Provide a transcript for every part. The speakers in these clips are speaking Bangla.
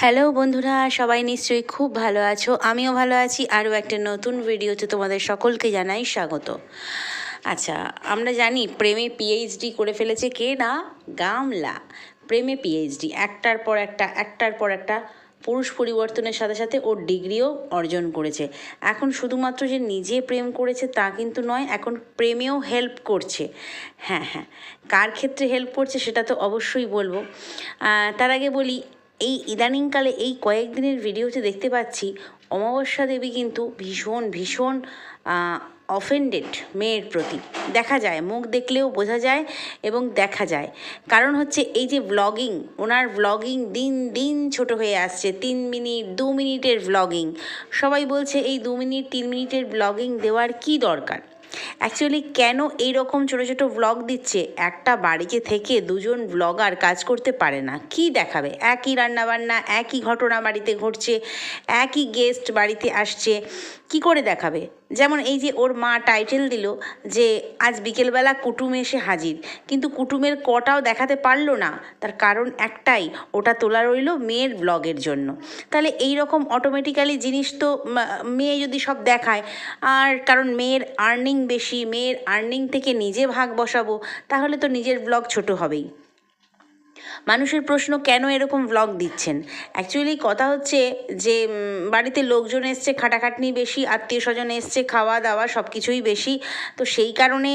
হ্যালো বন্ধুরা, সবাই নিশ্চয়ই খুব ভালো আছো। আমিও ভালো আছি। আরও একটা নতুন ভিডিওতে তোমাদের সকলকে জানাই স্বাগত। আচ্ছা আমরা জানি প্রেমে পিএইচডি করে ফেলেছে কে না? গামলা। প্রেমে পিএইচডি একটার পর একটা, একটার পর একটা পুরুষ পরিবর্তনের সাথে সাথে ওর ডিগ্রিও অর্জন করেছে। এখন শুধুমাত্র যে নিজে প্রেম করেছে তা কিন্তু নয়, এখন প্রেমেও হেল্প করছে। হ্যাঁ হ্যাঁ কার ক্ষেত্রে হেল্প করছে সেটা তো অবশ্যই বলব। তার আগে বলি এই ইদানিংকালে এই কয়েকদিনের ভিডিওতে দেখতে পাচ্ছি, অমাবস্যা দেবী কিন্তু ভীষণ ভীষণ অফেন্ডেড মেয়ের প্রতি। দেখা যায়, মুখ দেখলেও বোঝা যায় এবং দেখা যায়। কারণ হচ্ছে এই যে ব্লগিং ওনার ব্লগিং দিন দিন ছোট হয়ে আসছে। তিন মিনিট, দু মিনিটের ব্লগিং সবাই বলছে, এই দু মিনিট, তিন মিনিটের ব্লগিং দেওয়ার কি দরকার? অ্যাকচুয়ালি কেন এই রকম ছোটো ছোটো ব্লগ দিচ্ছে? একটা বাড়িতে থেকে দুজন ব্লগার কাজ করতে পারে না। কি দেখাবে? একই রান্নাবান্না, একই ঘটনা বাড়িতে ঘটছে, একই গেস্ট বাড়িতে আসছে। কি করে দেখাবে? যেমন এই যে ওর মা টাইটেল দিল যে আজ বিকেলবেলা কুটুম এসে হাজির। কিন্তু কুটুমের কটাও দেখাতে পারল না। তার কারণ একটাই, ওটা তোলা রইল মেয়ের ব্লগের জন্য। তাহলে এই রকম অটোমেটিক্যালি জিনিস তো মেয়ে যদি সব দেখায়, আর কারণ মেয়ের আর্নিং বেশি, মেয়ের আর্নিং থেকে নিজে ভাগ বসাবো, তাহলে তো নিজের ব্লগ ছোট হবেই। মানুষের প্রশ্ন, কেন এরকম ব্লগ দিচ্ছেন? অ্যাকচুয়ালি কথা হচ্ছে যে বাড়িতে লোকজন এসছে, খাটাখাটনি বেশি আত্মীয় স্বজন এসছে খাওয়া দাওয়া সব কিছুই বেশি। তো সেই কারণে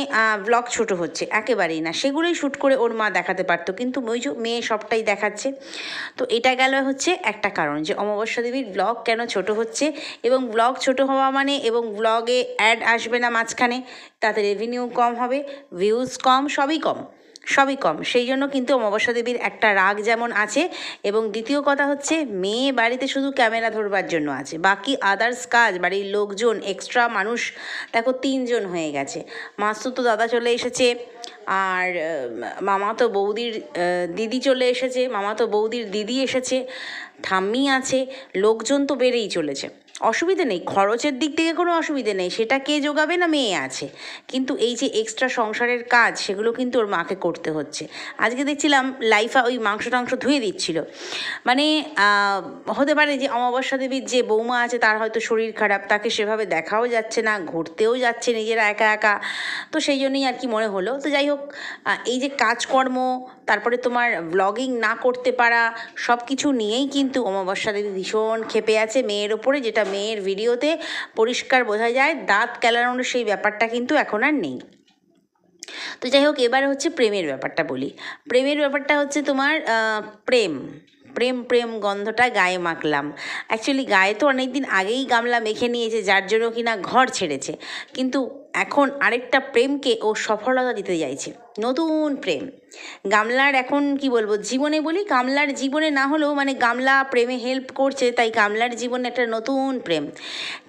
ব্লগ ছোট হচ্ছে, একেবারেই না। সেগুলোই শ্যুট করে ওর মা দেখাতে পারতো, কিন্তু যে মেয়ে সবটাই দেখাচ্ছে। তো এটা গেল হচ্ছে একটা কারণ যে, অমাবস্যা দেবীর ব্লগ কেন ছোট হচ্ছে? এবং ব্লগ ছোট হওয়া মানে এবং ব্লগে অ্যাড আসবে না মাঝখানে, তাতে রেভিনিউ কম হবে ভিউজ কম, সবই কম। সবই কম। সেই জন্য কিন্তু অমাবস্যা দেবীর একটা রাগ যেমন আছে এবং দ্বিতীয় কথা হচ্ছে মেয়ে বাড়িতে শুধু ক্যামেরা ধরবার জন্য আছে। বাকি আদার্স কাজ, বাড়ির লোকজন এক্সট্রা মানুষ, দেখো তিনজন হয়ে গেছে। মাস্তু তো দাদা চলে এসেছে আর মামা তো বৌদির দিদি চলে এসেছে, মামা তো বৌদির দিদি এসেছে, ঠাম্মি আছে, লোকজন তো বেড়েই চলেছে। অসুবিধে নেই, খরচের দিক থেকে কোনো অসুবিধে নেই, সেটা কে যোগাবে না মেয়ে আছে। কিন্তু এই যে এক্সট্রা সংসারের কাজ, সেগুলো কিন্তু ওর মাকে করতে হচ্ছে। আজকে দেখছিলাম লাইফা ওই মাংস টাংস ধুয়ে দিচ্ছিল। মানে হতে পারে যে অমাবস্যা দেবীর যে বৌমা আছে, তার হয়তো শরীর খারাপ, তাকে সেভাবে দেখাও যাচ্ছে না, ঘুরতেও যাচ্ছে নিজেরা একা একা। তো সেই জন্যই আর কি মনে হলো। তো যাই হোক এই যে কাজকর্ম, তারপরে তোমার ব্লগিং না করতে পারা সব কিছু নিয়েই কিন্তু অমাবস্যা দেবী ভীষণ ক্ষেপে আছে মেয়ের ওপরে, যেটা মেয়ের ভিডিওতে পরিষ্কার বোঝা যায়, দাঁত কেলানোর সেই ব্যাপারটা কিন্তু এখন আর নেই। তো যাই হোক, এবার হচ্ছে প্রেমের ব্যাপারটা বলি। প্রেমের ব্যাপারটা হচ্ছে তোমার প্রেম। প্রেম প্রেম গন্ধটা গায়ে মাখলাম। অ্যাকচুয়ালি গায়ে তো অনেক দিন আগেই গামলা মেখে নিয়েছে, যার জন্য কিনা ঘর ছেড়েছে। কিন্তু এখন আরেকটা প্রেমকে ও সফলতা দিতে চাইছে। নতুন প্রেম। গামলার এখন কি বলব, জীবনে বলি গামলার জীবনে না হলেও মানে গামলা প্রেমে হেল্প করছে, তাই গামলার জীবনে একটা নতুন প্রেম।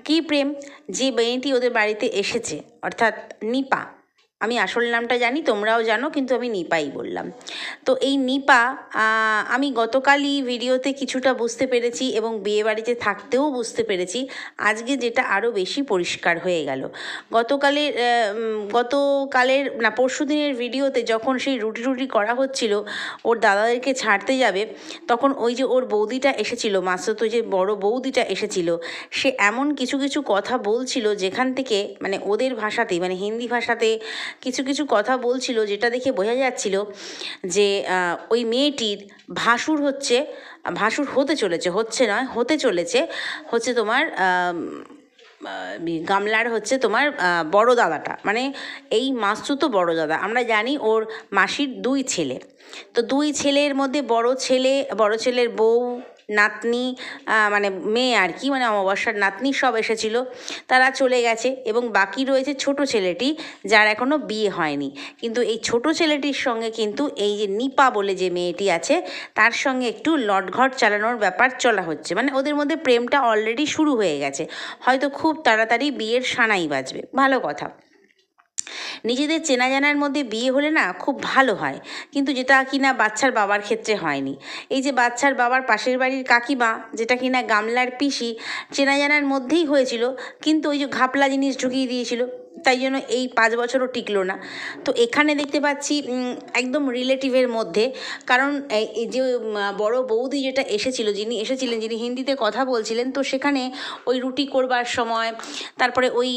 কি প্রেম? যে মেয়েটি ওদের বাড়িতে এসেছে, অর্থাৎ নিপা। আমি আসল নামটা জানি, তোমরাও জানো, কিন্তু আমি নিপাই বললাম। তো এই নিপা আমি গতকালই ভিডিওতে কিছুটা বুঝতে পেরেছি এবং বিয়ে বাড়িতে থাকতেও বুঝতে পেরেছি, আজকে যেটা আরও বেশি পরিষ্কার হয়ে গেল। গতকালের গতকালের, না পরশু দিনের ভিডিওতে যখন সেই রুটি রুটি করা হচ্ছিল, ওর দাদাদেরকে ছাড়তে যাবে, তখন ওই যে ওর বৌদিটা এসেছিল মাসতো যে বড় বৌদিটা এসেছিল, সে এমন কিছু কিছু কথা বলছিল যেখান থেকে মানে ওদের ভাষাতে মানে হিন্দি ভাষাতে কিছু কিছু কথা বলছিল যেটা দেখে বোঝা যাচ্ছিল যে ওই মেয়েটির ভাসুর হচ্ছে, ভাসুর হতে চলেছে, হচ্ছে নয়, হতে চলেছে, হচ্ছে তোমার গামলার হচ্ছে তোমার বড় দাদাটা। মানে এই মাসু তো বড় দাদা। আমরা জানি ওর মাসির দুই ছেলে। তো দুই ছেলের মধ্যে বড় ছেলে, বড় ছেলের বউ নাতনি মানে মেয়ে আর কি মানে অমাবস্যার নাতনি সব এসেছিল। তারা চলে গেছে এবং বাকি রয়েছে ছোট ছেলেটি যার এখনও বিয়ে হয়নি। কিন্তু এই ছোট ছেলেটির সঙ্গে কিন্তু এই যে নিপা বলে যে মেয়েটি আছে, তার সঙ্গে একটু লটঘট চালানোর ব্যাপার চলা হচ্ছে। মানে ওদের মধ্যে প্রেমটা অলরেডি শুরু হয়ে গেছে। হয়তো খুব তাড়াতাড়ি বিয়ের সানাই বাজবে। ভালো কথা। নিজেদের চেনা জানার মধ্যে বিয়ে হলে না খুব ভালো হয়। কিন্তু যেটা কিনা বাচ্চার বাবার ক্ষেত্রে হয়নি। এই যে বাচ্চার বাবার পাশের বাড়ির কাকিমা, যেটা কিনা গামলার পিসি চেনা জানার মধ্যেই হয়েছিল। কিন্তু ওই যে ঘাপলা জিনিস ঢুকিয়ে দিয়েছিল তাই জন্য এই পাঁচ বছরও টিকলো না। তো এখানে দেখতে পাচ্ছি একদম রিলেটিভের মধ্যে। কারণ এই যে বড় বৌদি যেটা এসেছিল, যিনি এসেছিলেন, যিনি হিন্দিতে কথা বলছিলেন, তো সেখানে ওই রুটি করবার সময়, তারপরে ওই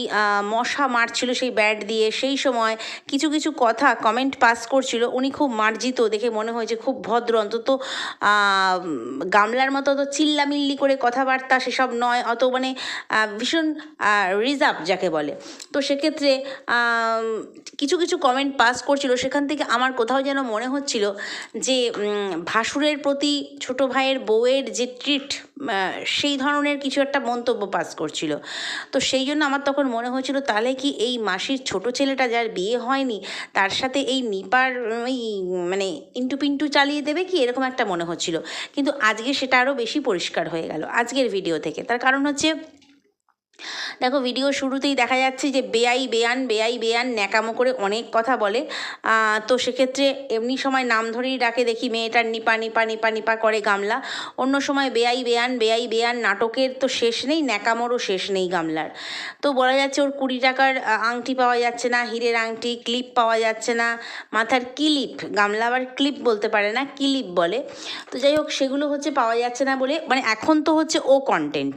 মশা মারছিল সেই ব্যাট দিয়ে, সেই সময় কিছু কিছু কথা কমেন্ট পাস করছিল। উনি খুব মার্জিত, দেখে মনে হয়েছে খুব ভদ্র অন্তত গামলার মতো অত চিল্লামিল্লি করে কথাবার্তা সেসব নয়, অত মানে ভীষণ রিজার্ভ যাকে বলে। তো সেক্ষেত্রে কিছু কিছু কমেন্ট পাস করছিল। সেখান থেকে আমার কোথাও যেন মনে হচ্ছিল যে ভাসুরের প্রতি ছোট ভাইয়ের বউয়ের যে ট্রিট সেই ধরনের কিছু একটা মন্তব্য পাস করছিল। তো সেই জন্য আমার তখন মনে হয়েছিল তাহলে কি এই মাসির ছোট ছেলেটা যার বিয়ে হয়নি, তার সাথে এই নিপার, ওই মানে ইন্টু পিন্টু চালিয়ে দেবে কি? এরকম একটা মনে হচ্ছিল। কিন্তু আজকে সেটা আরও বেশি পরিষ্কার হয়ে গেল, আজকের ভিডিও থেকে। তার কারণ হচ্ছে দেখো ভিডিও শুরুতেই দেখা যাচ্ছে যে বেআই বেয়ান বেআই বেয়ান ন্যাকামো করে অনেক কথা বলে। তো সেক্ষেত্রে এমনি সময় নাম ধরেই ডাকে দেখি মেয়েটার নিপা নিপা নিপা নিপা করে গামলা। অন্য সময় বেআই বেয়ান বেআই বেয়ান নাটকের তো শেষ নেই, ন্যাকামোরও শেষ নেই গামলার। তো বলা যাচ্ছে ওর কুড়ি টাকার আংটি পাওয়া যাচ্ছে না, হীরের আংটি, ক্লিপ পাওয়া যাচ্ছে না, মাথার কিলিপ, গামলা আবার ক্লিপ বলতে পারে না, কিলিপ বলে। তো যাই হোক, সেগুলো হচ্ছে পাওয়া যাচ্ছে না বলে মানে এখন তো হচ্ছে ও কন্টেন্ট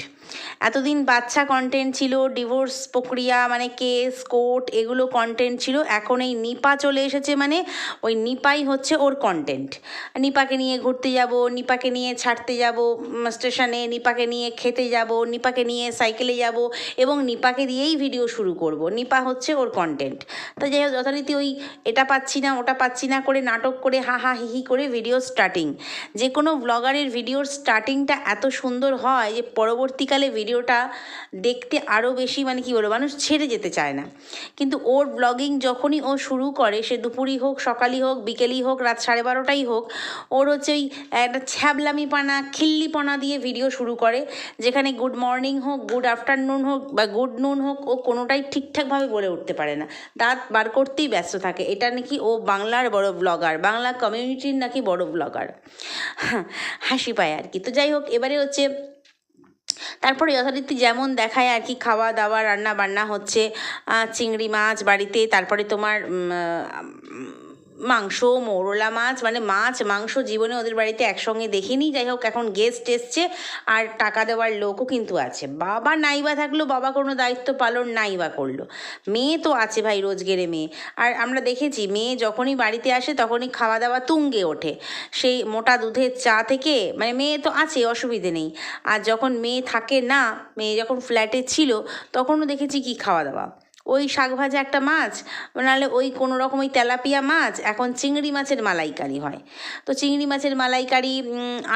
এতদিন বাচ্চা কন্টেন্ট ছিল ডিভোর্স প্রক্রিয়া মানে কেস কোর্ট এগুলো কন্টেন্ট ছিল। এখন এই নিপা চলে এসেছে মানে ওই নিপাই হচ্ছে ওর কন্টেন্ট নিপাকে নিয়ে ঘুরতে যাব, নিপাকে নিয়ে ছাড়তে যাব স্টেশনে নিপাকে নিয়ে খেতে যাব, নিপাকে নিয়ে সাইকেলে যাব এবং নিপাকে দিয়েই ভিডিও শুরু করব। নিপা হচ্ছে ওর কন্টেন্ট তো যাই হোক, যথারীতি ওই এটা পাচ্ছি না, ওটা পাচ্ছি না করে নাটক করে হা হা হিহি করে ভিডিও স্টার্টিং যে কোনো ব্লগারের ভিডিওর স্টার্টিংটা এত সুন্দর হয় যে পরবর্তীকালে ভিডিওটা দেখতে আরও বেশি মানে কি বলব, মানুষ ছেড়ে যেতে চায় না। কিন্তু ওর ব্লগিং যখনই ও শুরু করে, সে দুপুরই হোক, সকালই হোক, বিকেলই হোক, রাত সাড়ে বারোটাই হোক, ওর হচ্ছে ওই একটা ছ্যাবলামিপানা, খিল্লিপনা দিয়ে ভিডিও শুরু করে, যেখানে গুড মর্নিং হোক গুড আফটারনুন হোক বা গুড নুন হোক, ও কোনোটাই ঠিকঠাকভাবে বলে উঠতে পারে না। দাঁত বার করতেই ব্যস্ত থাকে। এটা নাকি ও বাংলার বড় ব্লগার বাংলা কমিউনিটির নাকি বড় ব্লগার হাসি পায় আর কি। তো যাই হোক, এবারে হচ্ছে তারপরে যথারীতি যেমন দেখায় আর কি খাওয়া দাওয়া রান্না বান্না হচ্ছে চিংড়ি মাছ বাড়িতে, তারপরে তোমার মাংস, মৌরলা মাছ মানে মাছ, মাংস জীবনে ওদের বাড়িতে একসঙ্গে দেখিনি। যাই হোক, এখন গেস্ট এসছে আর টাকা দেওয়ার লোকও কিন্তু আছে। বাবা নাইবা থাকল, বাবা কোনো দায়িত্ব পালন নাইবা করল। মেয়ে তো আছে ভাই রোজগেরে মেয়ে। আর আমরা দেখেছি, মেয়ে যখনই বাড়িতে আসে তখনই খাওয়া দাওয়া তুঙ্গে ওঠে। সেই মোটা দুধের চা থেকে মানে মেয়ে তো আছে, অসুবিধে নেই। আর যখন মেয়ে থাকে না, মেয়ে যখন ফ্ল্যাটে ছিল, তখনও দেখেছি কি খাওয়া দাওয়া ওই শাক ভাজা একটা মাছ, নাহলে ওই কোনো রকম ওই তেলাপিয়া মাছ, এখন চিংড়ি মাছের মালাইকারি হয়। তো চিংড়ি মাছের মালাইকারি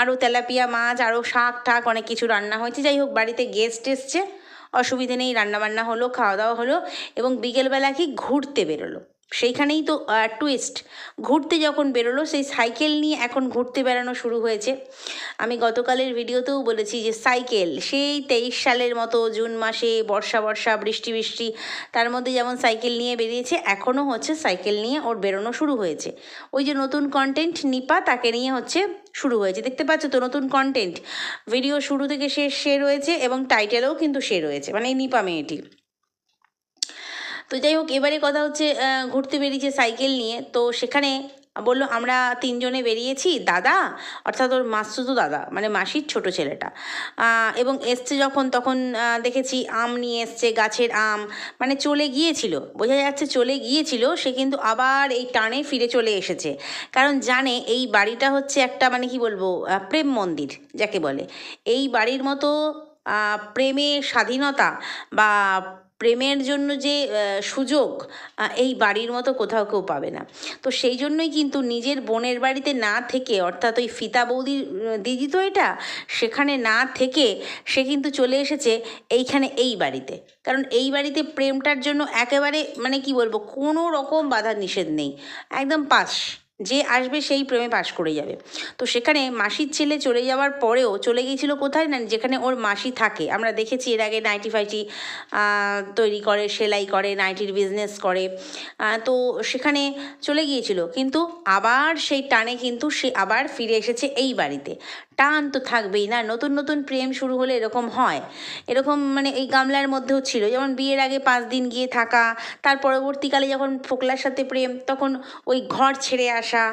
আরও তেলাপিয়া মাছ, আরও শাক ঠাক অনেক কিছু রান্না হয়েছে। যাই হোক, বাড়িতে গেস্ট এসছে, অসুবিধে নেই, রান্নাবান্না হলো, খাওয়া দাওয়া হলো এবং বিকেলবেলা কি ঘুরতে বেরোলো। সেইখানেই তো টুইস্ট ঘুরতে যখন বেরোলো, সেই সাইকেল নিয়ে এখন ঘুরতে বেড়ানো শুরু হয়েছে। আমি গতকালের ভিডিওতেও বলেছি যে সাইকেল সেই তেইশ সালের মতো জুন মাসে বর্ষা বর্ষা, বৃষ্টি বৃষ্টি, তার মধ্যে যেমন সাইকেল নিয়ে বেরিয়েছে, এখনও হচ্ছে সাইকেল নিয়ে ওর বেরোনো শুরু হয়েছে। ওই যে নতুন কন্টেন্ট নিপা, তাকে নিয়ে হচ্ছে শুরু হয়েছে। দেখতে পাচ্ছ তো নতুন কন্টেন্ট ভিডিও শুরু থেকে শেষ, সে রয়েছে এবং টাইটেলেও কিন্তু সে রয়েছে মানে নিপা মেয়েটি। তো যাই হোক এবারে কথা হচ্ছে ঘুরতে বেরিয়েছে সাইকেল নিয়ে। তো সেখানে বলল আমরা তিনজনে বেরিয়েছি দাদা অর্থাৎ ওর মাসুতো দাদা মানে মাসির ছোট ছেলেটা। এবং এসছে যখন তখন দেখেছি আম নিয়ে এসছে গাছের আম। মানে চলে গিয়েছিল বোঝা যাচ্ছে চলে গিয়েছিল সে কিন্তু আবার এই টানে ফিরে চলে এসেছে। কারণ জানে এই বাড়িটা হচ্ছে একটা মানে কি বলব প্রেম মন্দির যাকে বলে। এই বাড়ির মতো আহ, প্রেমের স্বাধীনতা বা প্রেমের জন্য যে সুযোগ এই বাড়ির মতো কোথাও কেউ পাবে না। তো সেই জন্যই কিন্তু নিজের বোনের বাড়িতে না থেকে অর্থাৎ ওই ফিতা উম, দিদি তো এটা সেখানে না থেকে সে কিন্তু চলে এসেছে এইখানে এই বাড়িতে। কারণ এই বাড়িতে প্রেমটার জন্য একেবারে মানে কি বলব কোনো রকম বাধা নিষেধ নেই। একদম পাশ যে আসবে সেই প্রেমে পাশ করে যাবে। তো সেখানে মাসির ছেলে চলে যাওয়ার পরেও চলে গিয়েছিল কোথায় না, যেখানে ওর মাসি থাকে। আমরা দেখেছি এর আগে নাইটি ফাইটি তৈরি করে, সেলাই করে নাইটির বিজনেস করে। তো সেখানে চলে গিয়েছিল। কিন্তু আবার সেই টানে কিন্তু সে আবার ফিরে এসেছে এই বাড়িতে। টান তো থাকবেই। না, নতুন নতুন প্রেম শুরু হলে এরকম হয়। এরকম মানে এই গামলার মধ্যেও ছিল। যেমন বিয়ের আগে পাঁচ দিন গিয়ে থাকা, তার পরবর্তীকালে যখন ফোকলার সাথে প্রেম, তখন ওই ঘর ছেড়ে আসা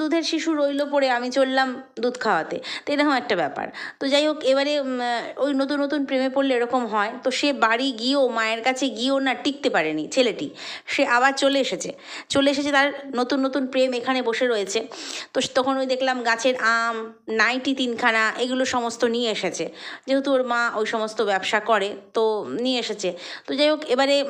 দুধের শিশু রইল পড়ে, আমি চললাম দুধ খাওয়াতে। তো এরকম একটা ব্যাপার। তো যাই হোক, এবারে ওই নতুন নতুন প্রেমে পড়লে এরকম হয়। তো সে বাড়ি গিয়েও, মায়ের কাছে গিয়েও না টিকতে পারেনি ছেলেটি। সে আবার চলে এসেছে। চলে এসেছে তার নতুন নতুন প্রেম এখানে বসে রয়েছে। তো তখন ওই দেখলাম গাছের আম নাইটি তিনখানা, এগুলো সমস্ত নিয়ে এসেছে। যেহেতু ওর মা ওই সমস্ত ব্যবসা করে, তো নিয়ে এসেছে। তো যাই হোক, এবারে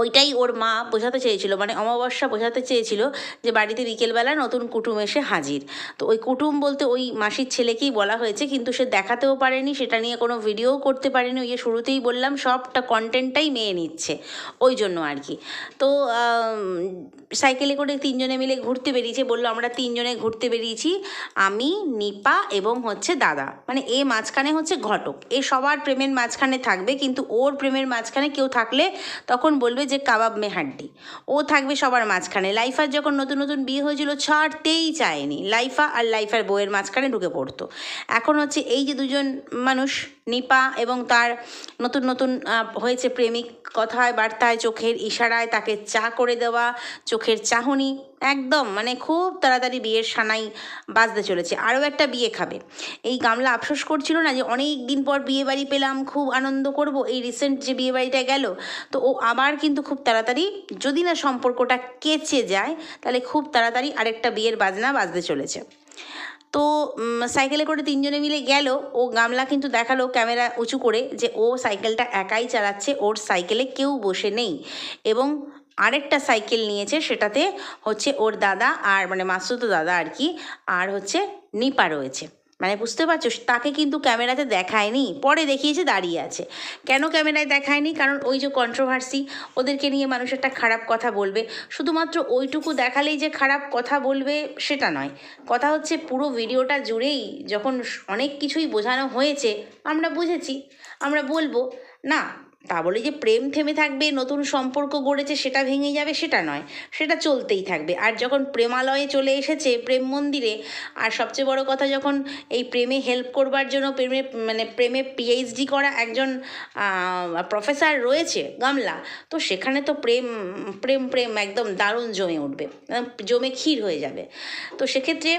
ওইটাই ওর মা বোঝাতে চেয়েছিল মানে অমাবস্যা বোঝাতে চেয়েছিল যে বাড়িতে বিকেলবেলা নতুন কুটুম এসে হাজির। তো ওই কুটুম বলতে ওই মাসির ছেলেকেই বলা হয়েছে, কিন্তু সে দেখাতেও পারেনি, সেটা নিয়ে কোনো ভিডিওও করতে পারেনি, ওই যে শুরুতেই বললাম সবটা কন্টেন্টটাই মেয়ে নিচ্ছে, ওই জন্য আর কি। তো সাইকেলে করে তিনজনে মিলে ঘুরতে বেরিয়েছে, বলল আমরা তিনজনে ঘুরতে বেরিয়েছি, আমি, নিপা এবং হচ্ছে দাদা। মানে এ মাঝখানে হচ্ছে ঘটক, এ সবার প্রেমের মাঝখানে থাকবে, কিন্তু ওর প্রেমের মাঝখানে কেউ থাকলে তখন বলবে যে কাবাব মেহাড্ডি ও থাকবে সবার মাঝখানে। লাইফার যখন নতুন নতুন বিয়ে হয়েছিল, ছাড়তেই চায়নি। লাইফা আর লাইফার বইয়ের মাঝখানে ঢুকে পড়তো। এখন হচ্ছে এই যে দুজন মানুষ, নিপা এবং তার নতুন নতুন হয়েছে প্রেমিক, কথায়, বার্তায়, চোখের ইশারায় তাকে চা করে দেওয়া, চোখের চাহনি একদম মানে খুব তাড়াতাড়ি বিয়ের সানাই বাজতে চলেছে। আরও একটা বিয়ে খাবে। এই গামলা আফসোস করছিল না যে অনেক দিন পর বিয়ে বাড়ি পেলাম, খুব আনন্দ করব। এই রিসেন্ট যে বিয়ে বাড়িটা গেল, তো ও আবার কিন্তু খুব তাড়াতাড়ি, যদি না সম্পর্কটা কেচে যায়, তাহলে খুব তাড়াতাড়ি আরেকটা বিয়ের বাজনা বাজতে চলেছে। তো সাইকেলে করে তিনজনে মিলে গেল। ও গামলা কিন্তু দেখাল ক্যামেরা উঁচু করে যে ও সাইকেলটা একাই চালাচ্ছে, ওর সাইকেলে কেউ বসে নেই। এবং আরেকটা সাইকেল নিয়েছে, সেটাতে হচ্ছে ওর দাদা আর মানে মাসুতো দাদা আর কি, আর হচ্ছে নিপা রয়েছে। মানে বুঝতে পারছ, তাকে কিন্তু ক্যামেরাতে দেখায়নি, পরে দেখিয়েছে দাঁড়িয়ে আছে। কেন ক্যামেরায় দেখায়নি? কারণ ওই যে কন্ট্রোভার্সি ওদেরকে নিয়ে মানুষ একটা খারাপ কথা বলবে। শুধুমাত্র ওইটুকু দেখালেই যে খারাপ কথা বলবে, সেটা নয়। কথা হচ্ছে পুরো ভিডিওটা জুড়েই যখন অনেক কিছুই বোঝানো হয়েছে, আমরা বুঝেছি, আমরা বলব, না তা বলে যে প্রেম থেমে থাকবে, নতুন সম্পর্ক গড়েছে, সেটা ভেঙে যাবে, সেটা নয়। সেটা চলতেই থাকবে। আর যখন প্রেমালয়ে চলে এসেছে, প্রেম মন্দিরে, আর সবচেয়ে বড় কথা, যখন এই প্রেমে হেল্প করবার জন্য, প্রেমে মানে প্রেমে পিএইচডি করা একজন প্রফেসর রয়েছে, গামলা, তো সেখানে তো প্রেম প্রেম প্রেম একদম দারুণ জমে উঠবে। জমে ক্ষীর হয়ে যাবে। তো সেক্ষেত্রে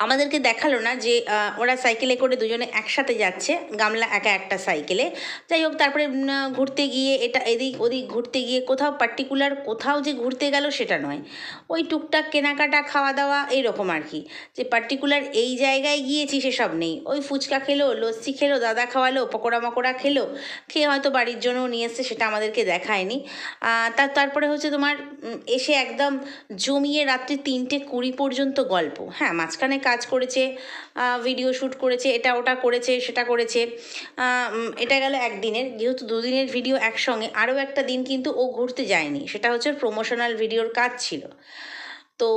আমাদেরকে দেখাল না যে ওরা সাইকেলে করে দুজনে একসাথে যাচ্ছে, গামলা একা একটা সাইকেলে যাই হোক, তারপরে ঘুরতে গিয়ে এটা এদিক ওদিক ঘুরতে গিয়ে কোথাও পার্টিকুলার কোথাও যে ঘুরতে গেল সেটা নয়। ওই টুকটাক কেনাকাটা খাওয়া দাওয়া এইরকম আর কি। যে পার্টিকুলার এই জায়গায় গিয়েছি সেসব নেই। ওই ফুচকা খেলো, লস্যি খেলো, দাদা খাওয়ালো, পকোড়া মকোড়া খেলো। খেয়ে হয়তো বাড়ির জন্য নিয়ে এসছে, সেটা আমাদেরকে দেখায়নি। তার তারপরে হচ্ছে তোমার এসে একদম জমিয়ে রাত্রি তিনটে কুড়ি পর্যন্ত গল্প। হ্যাঁ মাঝখানে কাজ করেছে ভিডিও শ্যুট করেছে, এটা ওটা করেছে, সেটা করেছে। এটা গেল একদিনের, যেহেতু দুদিনের ভিডিও একসঙ্গে, আরও একটা দিন কিন্তু ও ঘুরতে যায়নি, সেটা হচ্ছে প্রমোশনাল ভিডিওর কাজ ছিল। তো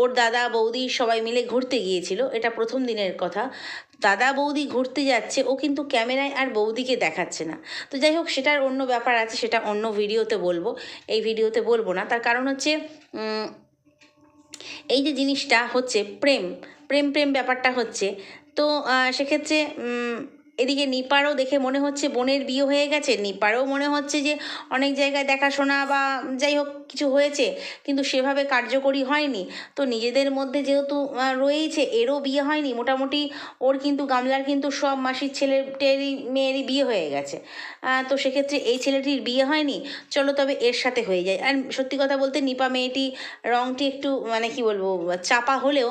ওর দাদা, বৌদি সবাই মিলে ঘুরতে গিয়েছিল, এটা প্রথম দিনের কথা। দাদা, বৌদি ঘুরতে যাচ্ছে, ও কিন্তু ক্যামেরায় আর বৌদিকে দেখাচ্ছে না। তো যাই হোক, সেটার অন্য ব্যাপার আছে, সেটা অন্য ভিডিওতে বলব। এই ভিডিওতে বলব না, তার কারণ হচ্ছে এই যে জিনিসটা হচ্ছে প্রেম প্রেম প্রেম ব্যাপারটা হচ্ছে। তো সেক্ষেত্রে এদিকে নিপারও দেখে মনে হচ্ছে বোনের বিয়ে হয়ে গেছে, নিপারও মনে হচ্ছে যে অনেক জায়গায় দেখাশোনা বা যাই হোক কিছু হয়েছে, কিন্তু সেভাবে কার্যকরী হয়নি। তো নিজেদের মধ্যে যেহেতু রয়েইছে, এরও বিয়ে হয়নি, মোটামুটি ওর কিন্তু, গামলার কিন্তু সব মাসির ছেলেটেরই, মেয়েরই বিয়ে হয়ে গেছে। তো সেক্ষেত্রে এই ছেলেটির বিয়ে হয়নি। চলো তবে এর সাথে হয়ে যায়। আর সত্যি কথা বলতে নিপা মেয়েটি রঙটি একটু মানে কি বলব, চাপা হলেও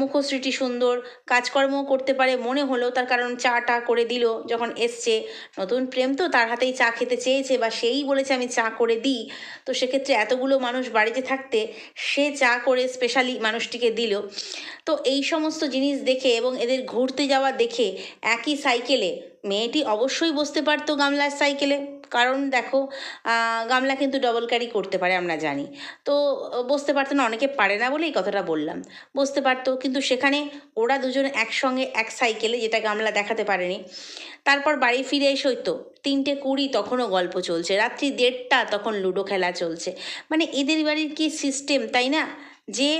মুখশ্রীটি সুন্দর, কাজকর্মও করতে পারে, মনে হলেও তার কারণ চা টা করে দিল যখন এসছে। নতুন প্রেম তো তার হাতেই চা খেতে চেয়েছে বা সেই বলেছে আমি চা করে দিই। তো সেক্ষেত্রে এতগুলো মানুষ বাড়িতে থাকতে সে চা করে স্পেশালি মানুষটিকে দিল। তো এই সমস্ত জিনিস দেখে এবং এদের ঘুরতে যাওয়া দেখে একই সাইকেলে মেয়েটি অবশ্যই বসতে পারতো গামলার সাইকেলে কারণ দেখো গামলা কিন্তু ডবল ক্যারি করতে পারে, আমরা জানি। তো, বসতে পারতো না, অনেকে পারে না বলে এই কথাটা বললাম। বসতে পারতো, কিন্তু সেখানে ওরা দুজন একসঙ্গে এক সাইকেলে যেটা গামলা দেখাতে পারেনি। তারপর বাড়ি ফিরে এসে তো তিনটে কুড়ি তখনও গল্প চলছে। রাত্রি দেড়টা তখন লুডো খেলা চলছে। মানে এদের বাড়ির কি সিস্টেম তাই না? যে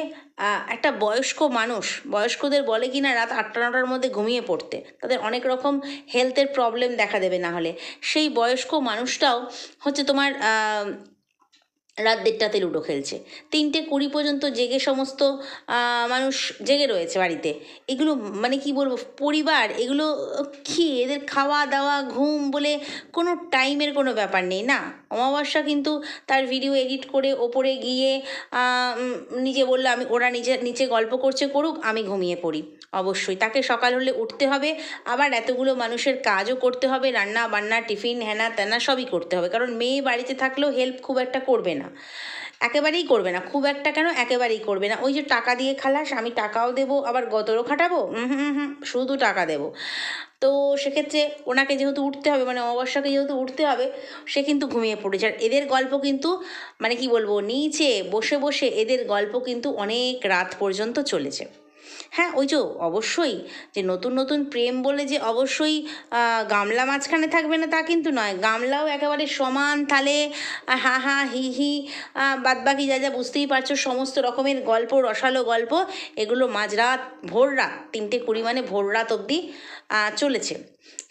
একটা বয়স্ক মানুষ, বয়স্কদের বলে কি না রাত আটটা নটার মধ্যে ঘুমিয়ে পড়তে। তাদের অনেক রকম হেলথের প্রবলেম দেখা দেবে না হলে। সেই বয়স্ক মানুষটাও হচ্ছে তোমার রাত দেড়টাতে লুডো খেলছে। তিনটে কুড়ি পর্যন্ত জেগে সমস্ত মানুষ জেগে রয়েছে বাড়িতে। এগুলো মানে কি বলব, পরিবার, এগুলো কি? এদের খাওয়া দাওয়া, ঘুম বলে কোনো টাইমের কোনো ব্যাপার নেই, না? অমাবস্যা কিন্তু তার ভিডিও এডিট করে ওপরে গিয়ে নিজে বলল, আমি, ওরা নিজে, নিচে গল্প করছে করুক, আমি ঘুমিয়ে পড়ি। অবশ্যই, তাকে সকাল হলে উঠতে হবে, আবার এতগুলো মানুষের কাজও করতে হবে রান্না বান্না টিফিন হ্যানা ত্যানা সবই করতে হবে। কারণ মেয়ে বাড়িতে থাকলেও হেল্প খুব একটা করবে না। একেবারেই করবে না, খুব একটা কেন একেবারেই করবে না। ওই যে টাকা দিয়ে খালাস, আমি টাকাও দেব, আবার গতরও খাটাবো? হুম হুম, শুধু টাকা দেব। তো সেক্ষেত্রে ওনাকে যেহেতু উঠতে হবে মানে অমাবস্যাকে যেহেতু উঠতে হবে, সে কিন্তু ঘুমিয়ে পড়েছে। আর এদের গল্প কিন্তু মানে কি বলব, নিচে বসে বসে এদের গল্প কিন্তু অনেক রাত পর্যন্ত চলেছে। হ্যাঁ ওই যে অবশ্যই যে নতুন নতুন প্রেম বলে যে অবশ্যই গামলা মাঝখানে থাকবে না তা কিন্তু নয়। গামলাও একেবারে সমান তালে হা হা, হি হি বাদ বাদবাকি যা যা বুঝতেই পারছ, সমস্ত রকমের গল্প, রসালো গল্প, এগুলো মাঝরাত ভোর রাত তিনটে কুড়ি মানে ভোর রাত অবধি চলেছে।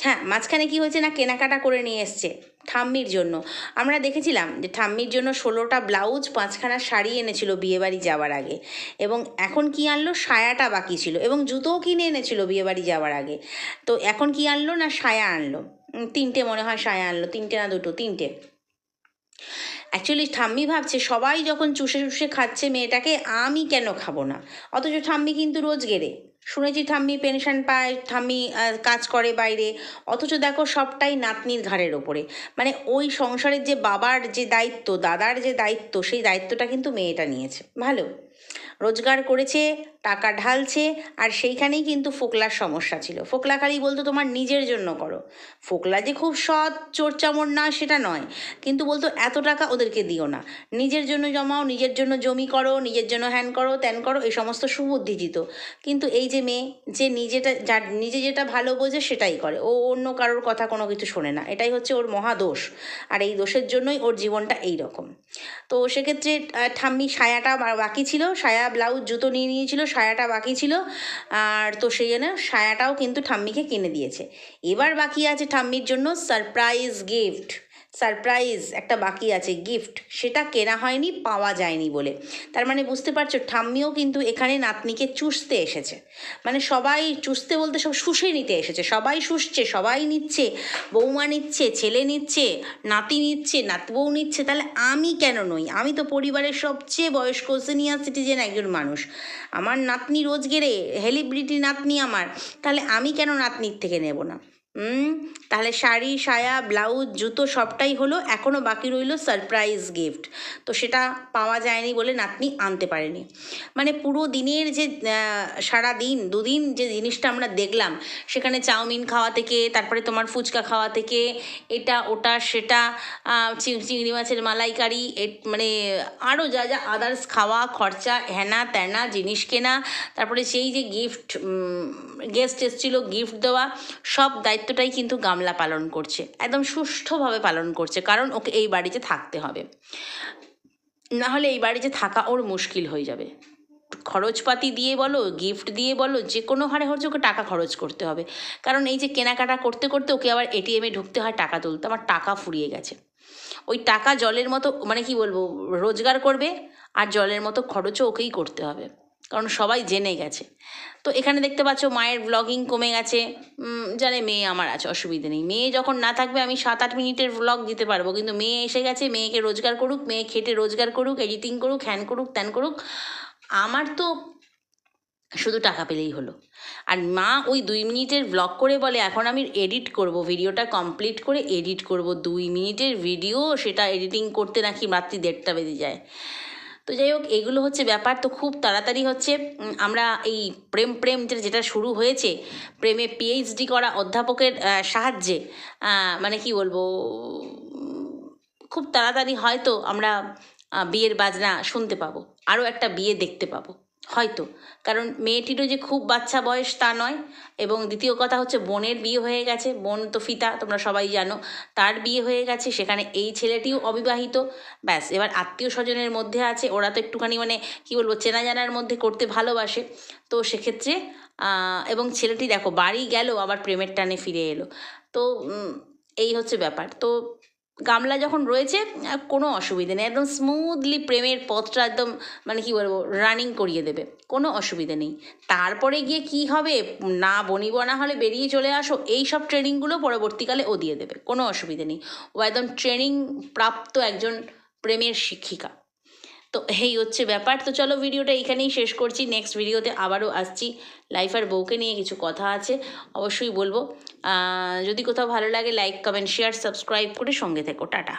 হ্যাঁ মাঝখানে কি হয়েছে না কেনাকাটা করে নিয়ে এসছে ঠাম্মির জন্য। আমরা দেখেছিলাম যে ঠাম্মির জন্য ষোলোটা ব্লাউজ, পাঁচখানা শাড়ি এনেছিল বিয়েবাড়ি যাওয়ার আগে এবং এখন কি আনলো? সায়াটা বাকি ছিল এবং জুতোও কিনে এনেছিল বিয়েবাড়ি যাওয়ার আগে। তো এখন কি আনলো না সায়া আনলো? তিনটে মনে হয় সায়া আনলো, তিনটে না দুটো, তিনটে। অ্যাকচুয়ালি ঠাম্মি ভাবছে সবাই যখন চুষে চুষে খাচ্ছে মেয়েটাকে, আমি কেন খাব না? অথচ ঠাম্মি কিন্তু রোজ গেরে শুনেছি ঠাম্মি পেনশন পায়, ঠাম্মি কাজ করে বাইরে। অথচ দেখো সবটাই নাতনির ঘাড়ের ওপরে। মানে ওই সংসারের যে বাবার যে দায়িত্ব, দাদার যে দায়িত্ব, সেই দায়িত্বটা কিন্তু মেয়েটা নিয়েছে। ভালো? রোজগার করেছে টাকা ঢালছে, আর সেইখানেই কিন্তু ফোকলার সমস্যা ছিল। ফোকলা খালি বলতো, তোমার নিজের জন্য করো। ফোকলা যে খুব সৎ, চোরচামর না, সেটা নয়। কিন্তু বলতো, এত টাকা ওদেরকে দিও না। নিজের জন্য জমাও, নিজের জন্য জমি করো, নিজের জন্য হ্যান করো, ত্যান করো, এই সমস্ত সুবুদ্ধি দিত। কিন্তু এই যে মেয়ে, যে নিজেটা যা নিজে যেটা ভালো বোঝে, সেটাই করে। ও অন্য কারোর কথা কোনো কিছু শোনে না। এটাই হচ্ছে ওর মহাদোষ আর এই দোষের জন্যই ওর জীবনটা এই রকম তো সেক্ষেত্রে ঠাম্মি সায়াটা বাকি ছিল। সায়া ব্লাউজ, জুতো নিয়ে নিয়েছিল। সায়াটা বাকি ছিল। আর তো সেই জন্য সায়াটাও কিন্তু ঠাম্মিকে কিনে দিয়েছে। এবার বাকি আছে ঠাম্মির জন্য সারপ্রাইজ গিফট সারপ্রাইজ একটা বাকি আছে, গিফট। সেটা কেনা হয়নি, পাওয়া যায়নি বলে। তার মানে বুঝতে পারছ, ঠাম্মিও কিন্তু এখানে নাতনিকে চুষতে এসেছে। মানে সবাই চুষতে বলতে সব শুষে নিতে এসেছে। সবাই শুষছে, সবাই নিচ্ছে, বৌমা নিচ্ছে, ছেলে নিচ্ছে, নাতি নিচ্ছে নাত বউ নিচ্ছে। তাহলে আমি কেন নই? আমি তো পরিবারের সবচেয়ে বয়স্ক সিনিয়র সিটিজেন একজন মানুষ। আমার নাতনি রোজ গেরে হেলিব্রিটি নাতনি আমার। তাহলে আমি কেন নাতনির থেকে নেব না? তাহলে শাড়ি, সায়া, ব্লাউজ, জুতো সবটাই হলো এখনও বাকি রইল সারপ্রাইজ গিফট তো সেটা পাওয়া যায়নি বলে নাতনি আনতে পারেনি। মানে পুরো দিনের যে সারা দিন দুদিন যে জিনিসটা আমরা দেখলাম, সেখানে চাউমিন খাওয়া থেকে, তারপরে তোমার ফুচকা খাওয়া থেকে, এটা, ওটা, সেটা চিংড়ি মাছের মালাইকারি মানে আরও যা যা আদার্স খাওয়া, খরচা হ্যানা ত্যানা জিনিস কেনা, তারপরে সেই যে গিফট গেস্ট এসেছিল গিফট দেওয়া, সব দায়িত্বটাই কিন্তু গামলা পালন করছে। একদম সুষ্ঠুভাবে পালন করছে, কারণ ওকে এই বাড়িতে থাকতে হবে। না হলে এই বাড়িতে থাকা ওর মুশকিল হয়ে যাবে। খরচপাতি দিয়ে বলো গিফট দিয়ে বলো, যে কোনো হারে হচ্ছে ওকে টাকা খরচ করতে হবে। কারণ এই যে কেনাকাটা করতে করতে ওকে আবার এটিএমে ঢুকতে হয় টাকা তুলতে, আমার টাকা ফুরিয়ে গেছে। ওই টাকা জলের মতো মানে কি বলব, রোজগার করবে, আর জলের মতো খরচও ওকেই করতে হবে। কারণ সবাই জেনে গেছে। তো এখানে দেখতে পাচ্ছ মায়ের ব্লগিং কমে গেছে। জানে মেয়ে আমার আছে, অসুবিধে নেই। মেয়ে যখন না থাকবে, আমি সাত আট মিনিটের ব্লগ দিতে পারব। কিন্তু মেয়ে এসে গেছে, মেয়েকে রোজগার করুক, মেয়ে খেটে রোজগার করুক এডিটিং করুক হ্যান করুক, ত্যান করুক। আমার তো শুধু টাকা পেলেই হলো। আর মা ওই দুই মিনিটের ব্লগ করে বলে, এখন আমি এডিট করব ভিডিওটা কমপ্লিট করে এডিট করব। দুই মিনিটের ভিডিও সেটা এডিটিং করতে নাকি রাত্রি দেড়টা বেজে যায়। তো যাই হোক, এগুলো হচ্ছে ব্যাপার। তো খুব তাড়াতাড়ি হচ্ছে আমরা এই প্রেম প্রেম যেটা শুরু হয়েছে, প্রেমে পিএইচডি করা অধ্যাপকের সাহায্যে মানে কি বলব, খুব তাড়াতাড়ি হয়তো আমরা বিয়ের বাজনা শুনতে পাবো, আরও একটা বিয়ে দেখতে পাবো। হয়তো। কারণ মেয়েটিরও যে খুব বাচ্চা বয়স তা নয়। এবং দ্বিতীয় কথা হচ্ছে বোনের বিয়ে হয়ে গেছে। বোন তো ফিতা, তোমরা সবাই জানো। তার বিয়ে হয়ে গেছে, সেখানে এই ছেলেটিও অবিবাহিত। ব্যাস, এবার আত্মীয় স্বজনের মধ্যে আছে। ওরা তো একটুখানি মানে কী বলব চেনা জানার মধ্যে করতে ভালোবাসে। তো সেক্ষেত্রে এবং ছেলেটি দেখো, বাড়ি গেল, আবার প্রেমের টানে ফিরে এলো। তো এই হচ্ছে ব্যাপার। তো গামলা যখন রয়েছে কোনো অসুবিধে নেই। একদম স্মুথলি প্রেমের পথটা একদম মানে কি বলব রানিং করিয়ে দেবে। কোনো অসুবিধে নেই। তারপরে গিয়ে কি হবে? না বনিব না হলে বেরিয়ে চলে আসো। এই সব ট্রেনিংগুলো পরবর্তীকালে ও দিয়ে দেবে। কোনো অসুবিধে নেই। ও একদম ট্রেনিং প্রাপ্ত একজন প্রেমের শিক্ষিকা। তো এই হচ্ছে ব্যাপার। তো চলো ভিডিওটা এখানেই শেষ করছি। নেক্সট ভিডিওতে আবারও আসছি। লাইফ আর বউকে নিয়ে কিছু কথা আছে, অবশ্যই বলব। যদি কোথাও ভালো লাগে লাইক কমেন্ট শেয়ার সাবস্ক্রাইব করে সঙ্গে থেকো। টাটা।